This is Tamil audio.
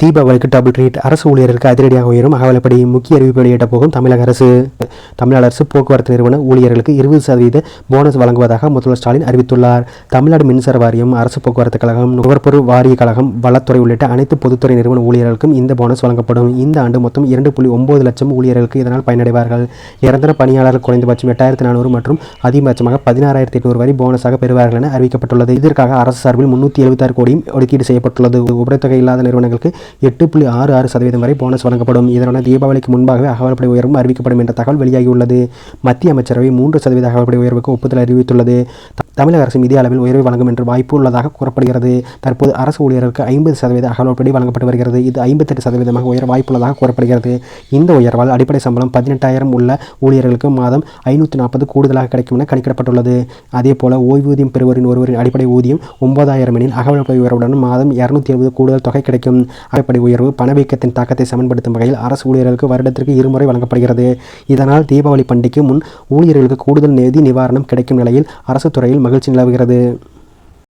தீபாவளிக்கு டபுள் ரேட் அரசு ஊழியர்களுக்கு அதிரடியாக உயரும். அகவலப்படி முக்கிய அறிவிப்பு வெளியிட்ட போகும் தமிழக அரசு. தமிழ்நாடு அரசு போக்குவரத்து நிறுவன ஊழியர்களுக்கு இருபது சதவீத போனஸ் வழங்குவதாக முதல்வர் ஸ்டாலின் அறிவித்துள்ளார். தமிழ்நாடு மின்சார வாரியம் அரசு போக்குவரத்து கழகம் நுகர்பொருள் வாரிய கழகம் வளத்துறை உள்ளிட்ட அனைத்து பொதுத்துறை நிறுவன ஊழியர்களுக்கும் இந்த போனஸ் வழங்கப்படும். இந்த ஆண்டு மொத்தம் இரண்டு புள்ளி ஒன்பது லட்சம் ஊழியர்களுக்கு இதனால் பயனடைவார்கள். நிரந்தர பணியாளர்கள் குறைந்தபட்சம் எட்டாயிரத்தி நானூறு மற்றும் அதிகபட்சமாக பதினாறாயிரத்தி எட்நூறு வரை போனஸாக பெறுவார்கள் என அறிவிக்கப்பட்டுள்ளது. இதற்காக அரசு சார்பில் முன்னூற்றி எழுபத்தாறு கோடியும் ஒதுக்கீடு செய்யப்பட்டுள்ளது. உபரித்தொகை இல்லாத நிறுவனங்களுக்கு எட்டு புள்ளி ஆறு ஆறு சதவீதம் வரை போனஸ் வழங்கப்படும். இதனால் தீபாவளிக்கு முன்பாகவே அகவல்படை உயர்வும் அறிவிக்கப்படும் என்ற தகவல் வெளியாகியுள்ளது. மத்திய அமைச்சரவை மூன்று சதவீத அகவல்படை உயர்வுக்கு ஒப்புதல் அறிவித்துள்ளது. தமிழக அரசு இந்திய அளவில் உயர்வை வழங்கும் என்று வாய்ப்பு உள்ளதாக கூறப்படுகிறது. தற்போது அரசு ஊழியர்களுக்கு ஐம்பது சதவீத அகவல்படி வழங்கப்பட்டு வருகிறது. இது ஐம்பத்தெட்டு சதவீதமாக உயர வாய்ப்புள்ளதாக கூறப்படுகிறது. இந்த உயர்வால் அடிப்படை சம்பளம் பதினெட்டாயிரம் உள்ள ஊழியர்களுக்கு மாதம் ஐநூற்றி நாற்பது கூடுதலாக கிடைக்கும் என கணிக்கப்பட்டுள்ளது. அதேபோல் ஓய்வூதியம் பெறுவரின் ஒருவரின் அடிப்படை ஊதியம் ஒன்பதாயிரம் எனில் அகவலப்படி உயர்வுடன் மாதம் இரநூத்தி எழுபது கூடுதல் தொகை கிடைக்கும். அடிப்படை உயர்வு பணவீக்கத்தின் தாக்கத்தை சமன்படுத்தும் வகையில் அரசு ஊழியர்களுக்கு வருடத்திற்கு இருமுறை வழங்கப்படுகிறது. இதனால் தீபாவளி பண்டிகைக்கு முன் ஊழியர்களுக்கு கூடுதல் நிதி நிவாரணம் கிடைக்கும் நிலையில் அரசு துறையில் மகிழ்ச்சி நிலவுகிறது